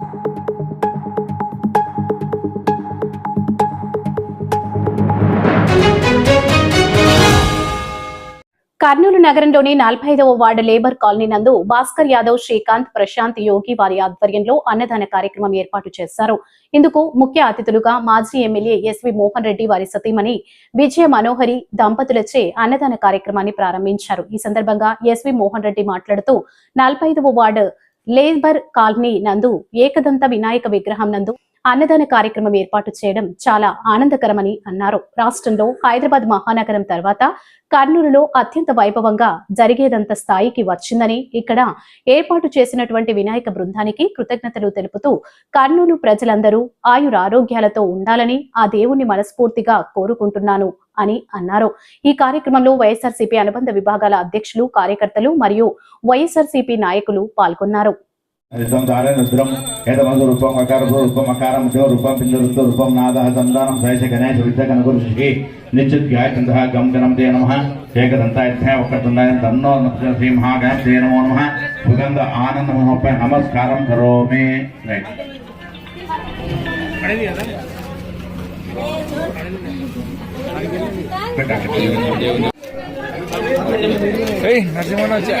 కర్నూలు నగరంలోని నలభై ఐదవ వార్డు లేబర్ కాలనీ నందు భాస్కర్ యాదవ్ శ్రీకాంత్ ప్రశాంత్ యోగి వారి ఆధ్వర్యంలో అన్నదాన కార్యక్రమం ఏర్పాటు చేశారు. ఇందుకు ముఖ్య అతిథులుగా మాజీ ఎమ్మెల్యే ఎస్వి మోహన్ రెడ్డి వారి సతీమణి విజయ మనోహరి దంపతులచే అన్నదాన కార్యక్రమాన్ని ప్రారంభించారు. ఈ సందర్భంగా ఎస్వి మోహన్ రెడ్డి మాట్లాడుతూ నలభై ఐదవ వార్డు లేబర్ కాలనీ నందు ఏకదంత వినాయక విగ్రహం నందు అన్నదాన కార్యక్రమం ఏర్పాటు చేయడం చాలా ఆనందకరమని అన్నారు. రాష్ట్రంలో హైదరాబాద్ మహానగరం తర్వాత కర్నూలులో అత్యంత వైభవంగా జరిగేదంత స్థాయికి వచ్చిందని ఇక్కడ ఏర్పాటు చేసినటువంటి వినాయక బృందానికి కృతజ్ఞతలు తెలుపుతూ కర్నూలు ప్రజలందరూ ఆయురారోగ్యాలతో ఉండాలని ఆ దేవుణ్ణి మనస్ఫూర్తిగా కోరుకుంటున్నాను. అని అన్నారు. ఈ కార్యక్రమంలో వైఎస్ఆర్సీపీ అనుబంధ విభాగాల అధ్యక్షులు కార్యకర్తలు మరియు వైఎస్ఆర్సీపీ నాయకులు పాల్గొన్నారు. ఋత్వం నమస్కారం నరసింహన్ వచ్చా?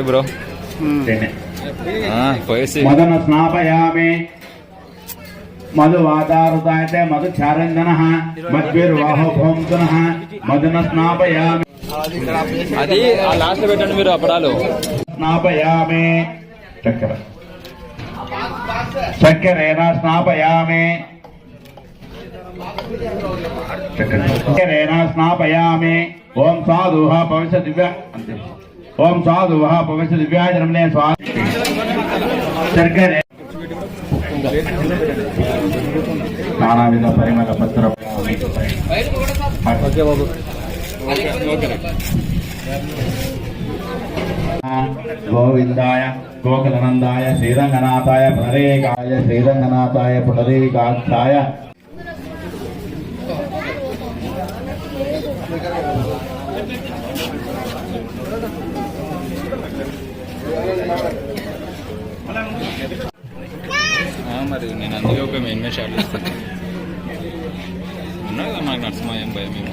బ్రో. పోయేసి. స్నాపయామి. మధు వాతారుతాయతే మధు చారంజన మద్విర్వాహోభోంతున మధున స్నాపయామి. అది లాస్ట్ పెట్టండి మీరు అపడాలు స్నాపయామి. చక్కర. చక్కెరేణ స్నాపయామి? చక్కెర చక్కెరేణ స్నాపయామి? ఓం సాధుః పవిత్ర దివ్య ఓం సాధుః పవిత్ర దివ్యాజనమునే స్వామి. చక్కెరే నానావిధ పరిమళ పత్ర గోవిందాయ గోకులనందాయ శ్రీరంగనాథాయ పునరేకాయ శ్రీరంగనాథాయ పునరేకాక్షాయ. మరి నేను అందుకే ఒక మెయిన్ మెయిన్ షాట్లు ఇస్తాను ఉన్నా కదా మాకు నరసింహ భయం ఏమి.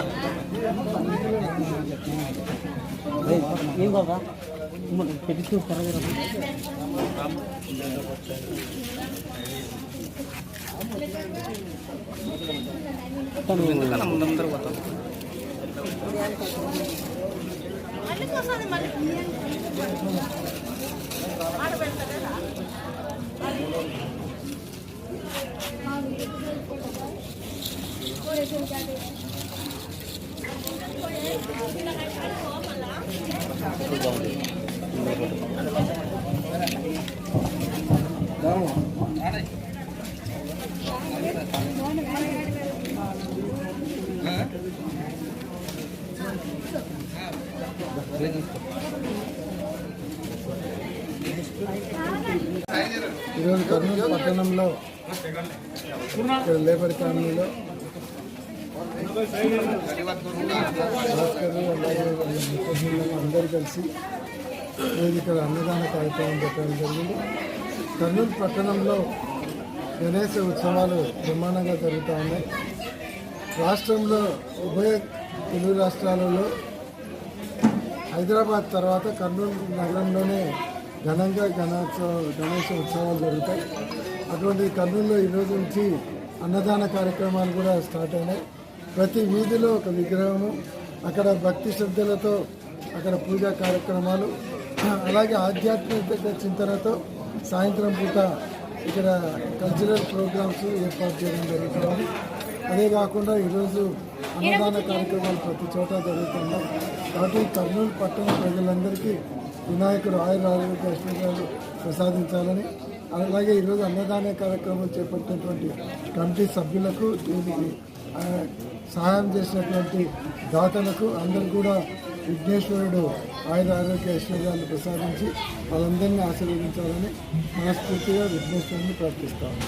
రండి అమ్మా అన్నా ముందర పోతాం ఈరోజు కర్నూలు పట్టణంలో లేబర్ కాలనీలో భాస్కర్ అలాగే వాళ్ళ మిత్రులు అందరూ కలిసి ఈరోజు ఇక్కడ అన్నదాన కార్యక్రమం పెట్టడం జరిగింది కర్నూలు పట్టణంలో గణేశ ఉత్సవాలు బ్రహ్మాండంగా జరుగుతూ ఉన్నాయి రాష్ట్రంలో ఉభయ తెలుగు రాష్ట్రాలలో హైదరాబాద్ తర్వాత కర్నూలు నగరంలోనే ఘనంగా గణోత్సవ గణేష ఉత్సవాలు జరుగుతాయి. అటువంటి కర్నూలులో ఈరోజు నుంచి అన్నదాన కార్యక్రమాలు కూడా స్టార్ట్ అయినాయి. ప్రతి వీధిలో ఒక విగ్రహము అక్కడ భక్తి శ్రద్ధలతో అక్కడ పూజా కార్యక్రమాలు అలాగే ఆధ్యాత్మిక చింతనతో సాయంత్రం పూట ఇక్కడ కల్చరల్ ప్రోగ్రామ్స్ ఏర్పాటు చేయడం జరుగుతుంది. అదే కాకుండా ఈరోజు అన్నదాన కార్యక్రమాలు ప్రతి చోట జరుగుతున్నాయి. కాబట్టి కర్నూలు పట్టణ ప్రజలందరికీ వినాయకుడు ఆయుర ఆరోగ్య ఐశ్వర్యాలు ప్రసాదించాలని అలాగే ఈరోజు అన్నదాన కార్యక్రమం చేపట్టినటువంటి కమిటీ సభ్యులకు దీనికి సహాయం చేసినటువంటి దాతలకు అందరూ కూడా విఘ్నేశ్వరుడు ఆయుర ఆరోగ్య ఐశ్వర్యాన్ని ప్రసాదించి వాళ్ళందరినీ ఆశీర్వదించాలని మనస్ఫూర్తిగా విఘ్నేశ్వరుని ప్రార్థిస్తాము.